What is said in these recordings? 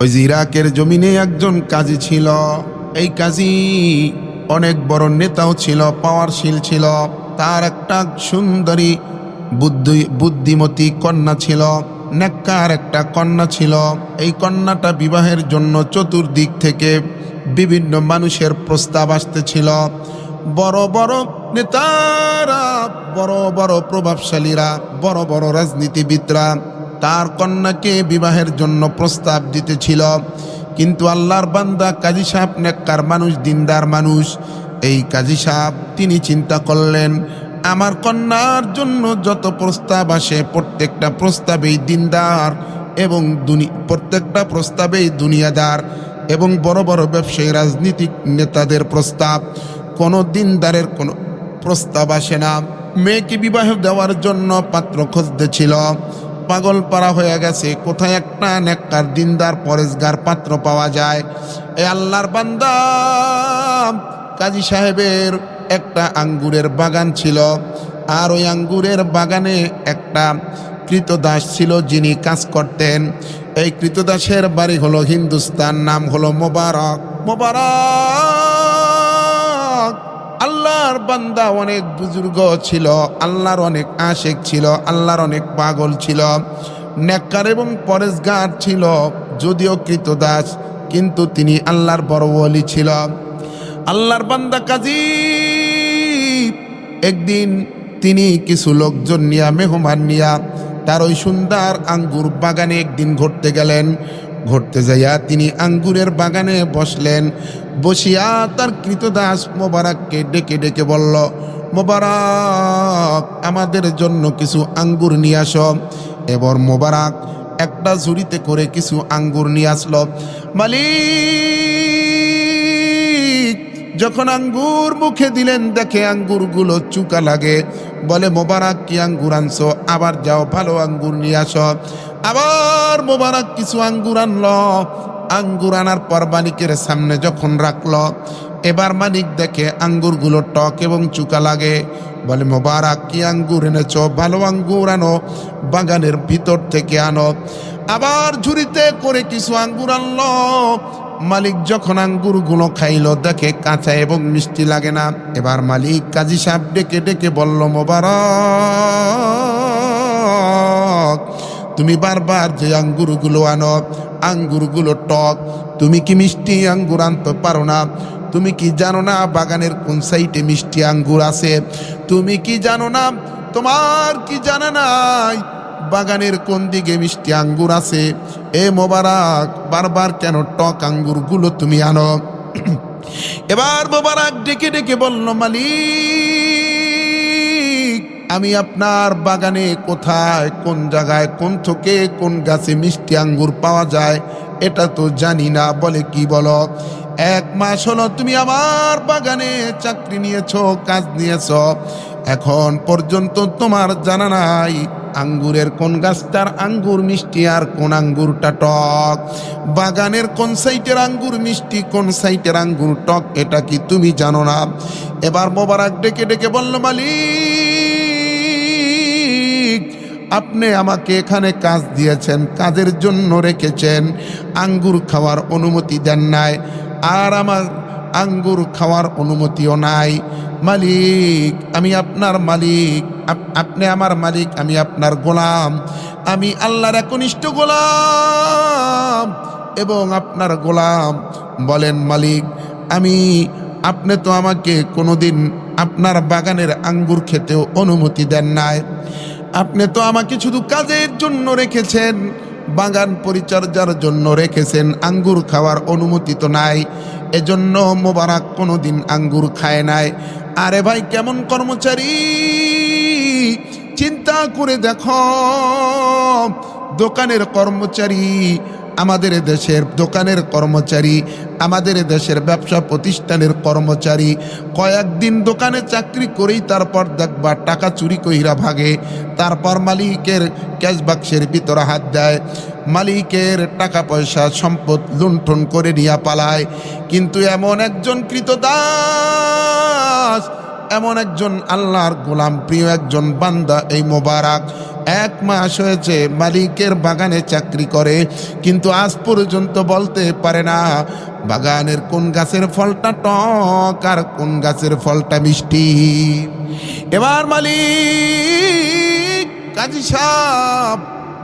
ওই যে ইরাকের জমিনে একজন কাজী ছিল। এই কাজী অনেক বড় নেতাও ছিল পাওয়ারশীল ছিল। তার একটা সুন্দরী বুদ্ধি, বুদ্ধিমতী কন্যা ছিল, নেককার একটা কন্যা ছিল। এই কন্যাটা বিবাহের জন্য চতুর্দিক থেকে বিভিন্ন মানুষের প্রস্তাব আসতেছিল। বড় বড় নেতারা, বড় বড় প্রভাবশালীরা, বড় বড় রাজনীতিবিদরা তার কন্যাকে বিবাহের জন্য প্রস্তাব দিতেছিল। কিন্তু আল্লাহর বান্দা কাজী সাহেব নেককার মানুষ, দিনদার মানুষ। এই কাজী সাহেব তিনি চিন্তা করলেন, আমার কন্যার জন্য যত প্রস্তাব আসে, প্রত্যেকটা প্রস্তাবেই দিনদার এবং প্রত্যেকটা প্রস্তাবেই দুনিয়াদার এবং বড় বড় ব্যবসায়ী, রাজনীতিক নেতাদের প্রস্তাব। কোনো দিনদারের কোনো প্রস্তাব আসে না। মেয়েকে বিবাহ দেওয়ার জন্য পাত্র খুঁজতেছিল। পাগল পাড়া হয়ে গেছে, কোথায় একটা নেককার দিনদার, পরেশগার পাত্র পাওয়া যায়। এ আল্লাহর বান্দা, কাজী সাহেবের একটা আঙ্গুরের বাগান ছিল, আর ওই আঙ্গুরের বাগানে একটা কৃতদাস ছিল যিনি কাজ করতেন। এই কৃতদাসের বাড়ি হলো হিন্দুস্তান, নাম হলো মোবারক। মোবারক! আল্লাহর বান্দা অনেক বুজুর্গ ছিল, আল্লাহর অনেক আশেক ছিল, আল্লাহর অনেক পাগল ছিল, নেককার এবং পরেশগার ছিল, যদিও কৃতদাস, কিন্তু তিনি আল্লাহর বড় ছিল। আল্লাহর বান্দা কাজী একদিন তিনি কিছু লোকজন নিয়া, মেহমান নিয়া, তার ওই সুন্দর আঙ্গুর বাগানে একদিন ঘুরতে গেলেন। ঘুরতে যাইয়া তিনি আঙ্গুরের বাগানে বসলেন। বসিয়া তার কৃতদাস মোবারককে ডেকে ডেকে বলল, মোবারক, আমাদের জন্য কিছু আঙ্গুর নিয়ে আসো। এবার মোবারক একটা ঝুড়িতে করে কিছু আঙ্গুর নিয়ে আসলো। মালিক, যখন আঙ্গুর মুখে দিলেন, দেখে আঙ্গুরগুলো চুকা লাগে। বলে, মোবারক, কি আঙ্গুর আনছো? আবার যাও, ভালো আঙ্গুর নিয়ে আসো। আবার মোবারক কিছু আঙ্গুর আনলো। আঙ্গুর আনার পর মালিকের সামনে যখন রাখল, এবার মালিক দেখে আঙ্গুরগুলো টক এবং চুকা লাগে। বলে, মোবারক, কি আঙ্গুর এনেছো? ভালো আঙ্গুর আনো, বাগানের ভিতর থেকে আনো। আবার ঝুড়িতে করে কিছু আঙ্গুর আনলো। মালিক যখন আঙ্গুরগুলো খাইলো, দেখে কাঁচা এবং মিষ্টি লাগে না। এবার মালিক কাজী সাহেব ডেকে ডেকে বলল, মোবারক তুমি বারবার যে আঙ্গুরগুলো আনো, আঙ্গুরগুলো টক। তুমি কি মিষ্টি আঙ্গুর আনতে পারো না? তুমি কি জানো না বাগানের কোন সাইডে মিষ্টি আঙ্গুর আছে? তুমি কি জানো না, তোমার কি জানা নাই বাগানের কোন দিকে মিষ্টি আঙ্গুর আছে? এ মোবারক, বারবার কেন টক আঙ্গুরগুলো তুমি আনো? এবার মোবারক ডেকে ডেকে বলল, মালিক আমি আপনার বাগানে কোথায়, কোন জায়গায়, কোন থেকে, কোন গাছে মিষ্টি আঙ্গুর পাওয়া যায়, এটা তো জানি না, বলে কি বলো? এক মাস হলো তুমি আমার বাগানে চাকরি নিয়েছ, কাজ নিয়েছ, এখন পর্যন্ত তোমার জানা নাই আঙ্গুরের কোন গাছটার আঙ্গুর মিষ্টি আর কোন আঙ্গুরটা টক। বাগানের কোন সাইটের আঙ্গুর মিষ্টি, কোন সাইটের আঙ্গুর টক, এটা কি তুমি জানো না? এবার মোবারক ডেকে ডেকে বলল, মালিক! আপনি আমাকে এখানে কাজ দিয়েছেন, কাজের জন্য রেখেছেন, আঙ্গুর খাওয়ার অনুমতি দেন নাই, আর আমার আঙ্গুর খাওয়ার অনুমতিও নাই। মালিক, আমি আপনার মালিক, আপ- আপনি আমার মালিক, আমি আপনার গোলাম, আমি আল্লাহর একনিষ্ঠ গোলাম এবং আপনার গোলাম। বলেন মালিক, আমি, আপনি তো আমাকে কোনোদিন আপনার বাগানের আঙ্গুর খেতেও অনুমতি দেন নাই। আপনি তো আমাকে শুধু কাজের জন্য রেখেছেন, বাগান পরিচর্যার জন্য রেখেছেন, আঙ্গুর খাওয়ার অনুমতি তো নাই, এজন্য মোবারক কোনো দিন আঙ্গুর খায় নাই। আরে ভাই, কেমন কর্মচারী? চিন্তা করে দেখো, দোকানের কর্মচারী আমাদের দেশের দোকানের কর্মচারী, আমাদের দেশের ব্যবসা প্রতিষ্ঠানের কর্মচারী, কয়েকদিন দোকানে চাকরি করেই তারপর দেখবা টাকা চুরি কইরা ভাগে। তারপর মালিকের ক্যাশ বাক্সের ভিতরে হাত দেয়। মালিকের টাকা পয়সা, সম্পদ লুণ্ঠন করে নিয়ে পালায়। কিন্তু এমন একজন কৃতদাস এমন একজন আল্লাহর গোলাম, প্রিয় একজন বান্দা এই মোবারক। এক মাস হয়েছে মালিকের বাগানে চাকরি করে, কিন্তু আজ পর্যন্ত বলতে পারে না বাগানের কোন গাছের ফলটা টক আর কোন গাছের ফলটা মিষ্টি। এবার মালিক কাজী সাহ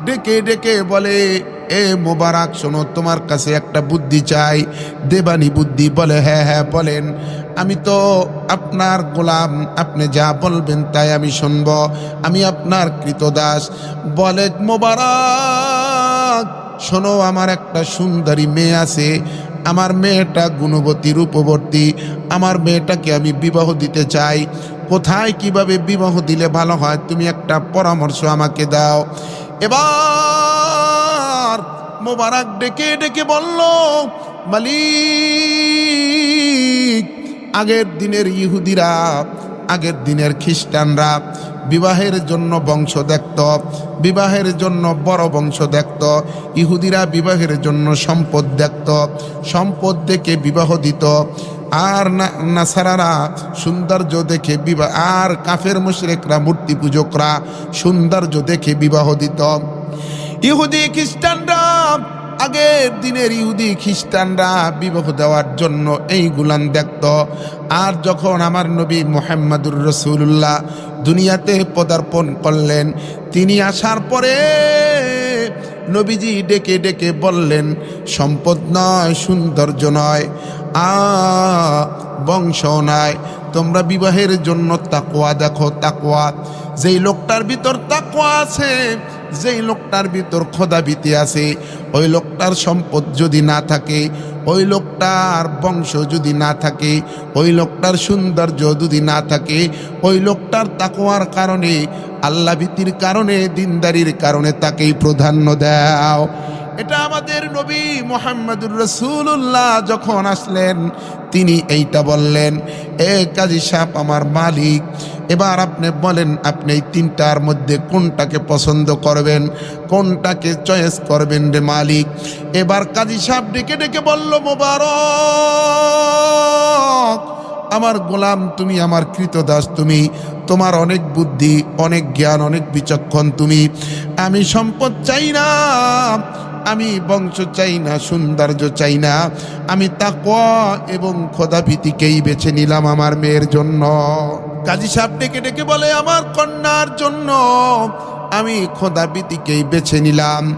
ডেকে ডেকে বলে এ মোবারক, শোনো, তোমার কাছে একটা বুদ্ধি চাই। দেবানি বুদ্ধি বলে হ্যাঁ হ্যাঁ বলেন, আমি তো আপনার গোলাম, আপনি যা বলবেন তাই আমি শুনব, আমি আপনার কৃতদাস। বলে মোবারক, শোনো, আমার একটা সুন্দরী মেয়ে আছে, আমার মেয়েটা গুণবতী রূপবর্তী আমার মেয়েটাকে আমি বিবাহ দিতে চাই। কোথায়, কীভাবে বিবাহ দিলে ভালো হয়, তুমি একটা পরামর্শ আমাকে দাও। এবার মোবারক ডেকে ডেকে বলল, মালিক, আগের দিনের ইহুদিরা, আগের দিনের খ্রিস্টানরা বিবাহের জন্য বংশ দেখত, বিবাহের জন্য বড় বংশ দেখত, ইহুদিরা বিবাহের জন্য সম্পদ দেখত, সম্পদ দেখে বিবাহ দিত, আর নাসারারা সৌন্দর্য দেখে বিবাহ, আর কাফের মুশরেকরা মূর্তি পূজকরা সৌন্দর্য দেখে বিবাহ দিত। ইহুদি খ্রিস্টানরা আগের দিনের ইহুদি খ্রিস্টানরা বিবাহ দেওয়ার জন্য এই গুলান দেখত। আর যখন আমার নবী মোহাম্মদুর রসুল্লাহ দুনিয়াতে পদার্পণ করলেন, তিনি আসার পরে নবীজি ডেকে ডেকে বললেন, সম্পদ নয়, সৌন্দর্য নয় আ বংশ নয়। তোমরা বিবাহের জন্য তাকোয়া দেখো তাকোয়া যেই লোকটার ভিতর তাকোয়া আছে যেই লোকটার ভিতর খোদাবিতি আছে, ওই লোকটার সম্পদ যদি না থাকে, ওই লোকটার বংশ যদি না থাকে, ওই লোকটার সৌন্দর্য যদি না থাকে, ওই লোকটার তাকোয়ার কারণে, আল্লাহ ভীতির কারণে, দিনদারির কারণে তাকেই প্রাধান্য দাও। এটা আমাদের নবী মোহাম্মদুর রসুল্লাহ যখন আসলেন, তিনি এইটা বললেন, এ কাজী সাপ আমার মালিক, এবার আপনি বলেন, আপনি এই তিনটার মধ্যে কোনটাকে পছন্দ করবেন, কোনটাকে চয়েস করবেন রে মালিক? এবার কাজী সাপ ডেকে ডেকে বলল, মোবারক, আমার গোলাম তুমি, আমার কৃতদাস তুমি, তোমার অনেক বুদ্ধি, অনেক জ্ঞান, অনেক বিচক্ষণ তুমি, আমি সম্পদ চাই না আমি বংশ চাই না, সৌন্দর্য চাই না। আমি তাকওয়া এবং খোদাভীতিকেই বেছে নিলাম আমার মেয়ের জন্য। কাজী সাহেব ডেকে ডেকে বলে, আমার কন্যার জন্য আমি খোদাভীতিকেই বেছে নিলাম।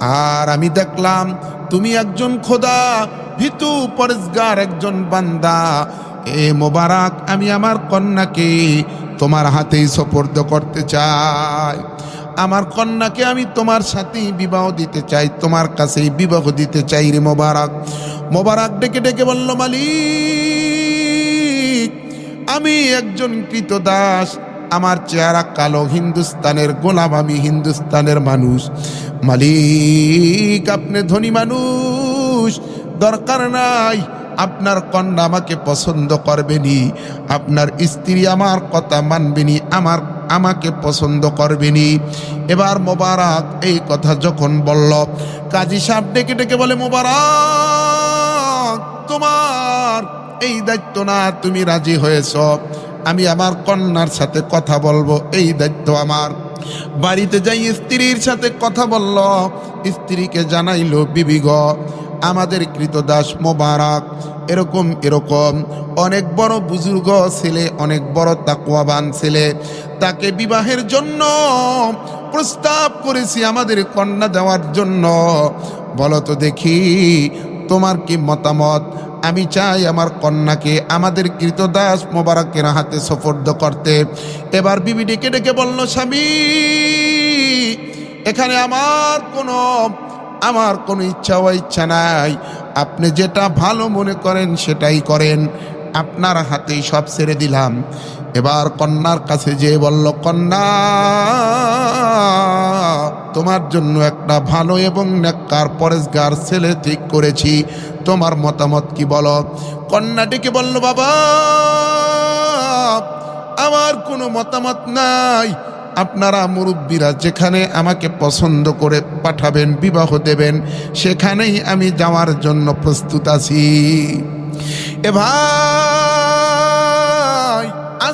আর আমি দেখলাম, তুমি একজন খোদা, ভিতু পরেজগার একজন বান্দা। এ মোবারক, আমি আমার কন্যাকে তোমার হাতেই সপর্দ করতে চাই। আমার কন্যাকে আমি তোমার সাথেই বিবাহ দিতে চাই, তোমার কাছেই বিবাহ দিতে চাই রে মোবারক। মোবারক ডেকে ডেকে বলল, মালিক, আমি একজন কৃত দাস আমার চেহারা কালো হিন্দুস্তানের গোলাম, আমি হিন্দুস্তানের মানুষ। মালিক, আপনি ধনী মানুষ, দরকার নাই আপনার কন্যা আমাকে পছন্দ করবেনি। আপনার স্ত্রী আমার কথা মানবেনি, আমার, আমাকে পছন্দ করবেনি। এবার মোবারক এই কথা যখন বলল, কাজী সাহেব ডেকে ডেকে বলে, মোবারক, তোমার এই দায়িত্ব না, তুমি রাজি হয়েছ। আমি আমার কন্যার সাথে কথা বলব, এই দায়িত্ব আমার। বাড়িতে যাই স্ত্রীর সাথে কথা বলল, স্ত্রীকে জানাইলো বিবিগ আমাদের কৃতদাস মোবারক। এরকম এরকম। অনেক বড় বুজুর্গ ছেলে, অনেক বড় তাকুয়াবান ছেলে। তাকে বিবাহের জন্য প্রস্তাব করেছি আমাদের কন্যা দেওয়ার জন্য। বলো তো দেখি, তোমার কি মতামত? আমি চাই আমার কন্যাকে আমাদের কৃতদাস মোবারকের হাতে সফর্দ করতে। এবার বিবি ডেকে ডেকে বলল, স্বামী, এখানে আমার কোনো আমার কোনো ইচ্ছা ইচ্ছা নাই। আপনি যেটা ভালো মনে করেন সেটাই করেন। আপনার হাতেই সব ছেড়ে দিলাম। এবার কন্যার কাছে যে বলল, কন্যা, তোমার জন্য একটা ভালো এবং নেককার পরেশগার ছেলে ঠিক করেছি। তোমার মতামত কি বলো? কন্যাটিকে বলল, বাবা, আমার কোনো মতামত নাই। আপনারা মুরব্বীরা যেখানে আমাকে পছন্দ করে পাঠাবেন, বিবাহ দেবেন, সেখানেই আমি যাওয়ার জন্য প্রস্তুত আছি। এ ভাই! আজ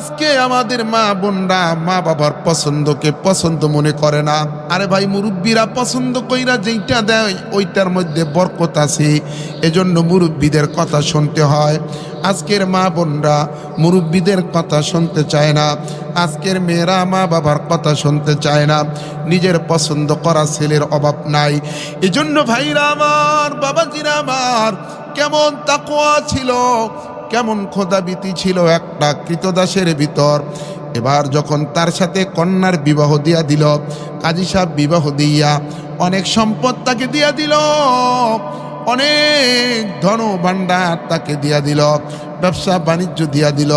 আজকে আমাদের মা বোনরা মা বাবার পছন্দকে পছন্দ মনে করে না। আরে ভাই, মুরব্বীরা পছন্দ কইরা যেইটা দেয়, ওইটার মধ্যে বরকত আছে। এজন্য মুরব্বীদের কথা শুনতে হয়। আজকের মা বোনরা মুরব্বীদের কথা শুনতে চায় না। আজকের মেয়েরা মা বাবার কথা শুনতে চায় না। নিজের পছন্দ করা ছেলের অভাব নাই। এজন্য ভাইরা আমার, বাবাজিরা আমার, কেমন তাকোয়া ছিল। কেমন খোদাবিতি ছিল একটা কৃতদাসের ভিতর। এবার যখন তার সাথে কন্যার বিবাহ দিয়া দিল, কাজী সাহেব বিবাহ দিয়া অনেক সম্পদ তাকে দিয়া দিল, অনেক ধন ভাণ্ডার তাকে দিয়া দিল, ব্যবসা বাণিজ্য দিয়া দিল।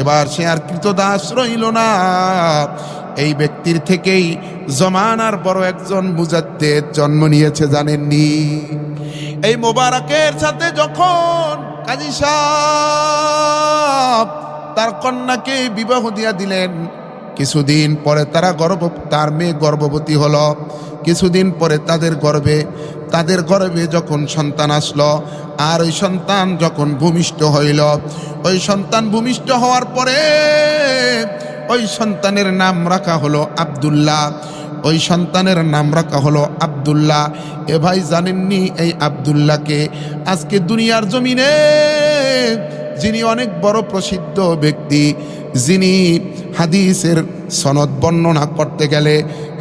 এবার সে আর কৃতদাস রইল না। এই ব্যক্তির থেকেই জমানার বড় একজন মুজাদ্দের জন্ম নিয়েছে, জানেননি? এই মোবারকের সাথে যখন কাজী সাহ তার কন্যাকে বিবাহ দিয়া দিলেন, কিছুদিন পরে তারা গর্ভ তার মেয়ে গর্ভবতী হলো। কিছুদিন পরে তাদের গর্বে তাদের গর্বে যখন সন্তান আসলো, আর ওই সন্তান যখন ভূমিষ্ঠ হইল, ওই সন্তান ভূমিষ্ঠ হওয়ার পরে ওই সন্তানের নাম রাখা হলো আব্দুল্লাহ। ওই সন্তানের নাম রাখা হলো আব্দুল্লাহ। এ ভাই জানেননি এই আব্দুল্লাহকে? আজকে দুনিয়ার জমিনে যিনি অনেক বড় প্রসিদ্ধ ব্যক্তি, যিনি হাদিসের সনদ বর্ণনা করতে গেলে,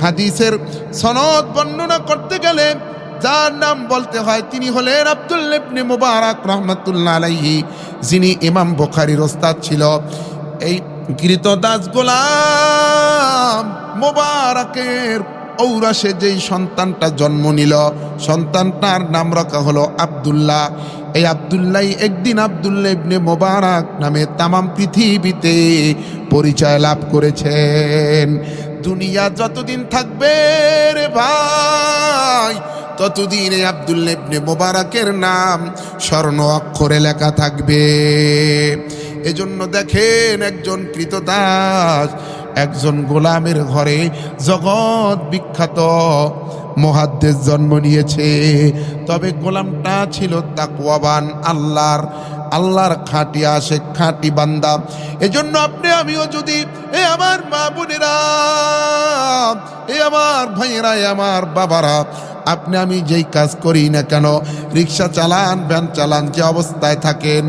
হাদিসের সনদ বর্ণনা করতে গেলে যার নাম বলতে হয় তিনি হলেন আব্দুল্লেবনে মুবারক রহমতুল্লাহ আলাইহি, যিনি ইমাম বোখারির ওস্তাদ ছিল। এই কৃতদাস গোলাম মোবারকের ঔরাসে যেই সন্তানটা জন্ম নিল, সন্তানটার নাম রাখা হলো আব্দুল্লাহ। এই আব্দুল্লাহ একদিন আব্দুল্লাহ ইবনে মোবারক নামে তামাম পৃথিবীতে পরিচয় লাভ করেছেন। দুনিয়া যতদিন থাকবে রে ভাই, ততদিন এই আব্দুল্লাহ ইবনে মোবারকের নাম স্বর্ণ অক্ষরে লেখা থাকবে। এজন্য দেখেন একজন কৃতদাস, একজন গোলামের ঘরে জগৎ বিখ্যাত মহাদ্দেশ জন্ম নিয়েছে। তবে গোলামটা ছিল তাকুয়াবান আল্লাহর আল্লাহর খাঁটি আসে খাঁটি বান্দা। এজন্য আপনি, আমিও যদি, এ আমার মা বোনেরা, এ আমার ভাইয়েরা, এ আমার বাবারা আপনি আমি যেই কাজ করি না কেন, রিক্সা চালান, ভ্যান চালান, যে অবস্থায় থাকেন,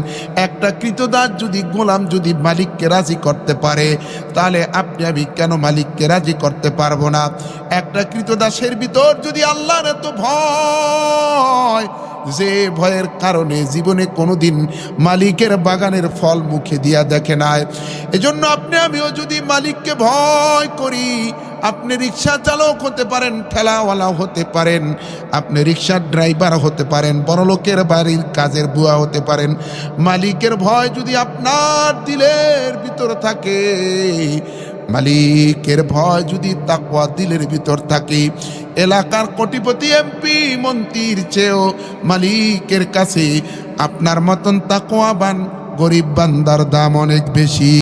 একটা কৃতদাস যদি গোলাম যদি মালিককে রাজি করতে পারে, তাহলে আপনি আমি কেন মালিককে রাজি করতে পারব না? একটা কৃতদাসের ভিতর যদি আল্লাহর এত ভয়, যে ভয়ের কারণে জীবনে কোনোদিন মালিকের বাগানের ফল মুখে দিয়া দেখে নাই। এজন্য আপনি আমিও যদি মালিককে ভয় করি আপনি রিক্সা চালক হতে পারেন ঠেলাওয়ালা হতে পারেন, আপনি রিক্সার ড্রাইভার হতে পারেন, বড়লোকের বাড়ির কাজের বুয়া হতে পারেন, মালিকের ভয় যদি আপনার দিলের ভিতর থাকে, মালিকের ভয় যদি তাকওয়া দিলের ভিতর থাকে, এলাকার কোটিপতি এমপি, মন্ত্রীর চেয়েও মালিকের কাছে আপনার মতন তাকওয়াবান গরিব বান্দার দাম অনেক বেশি।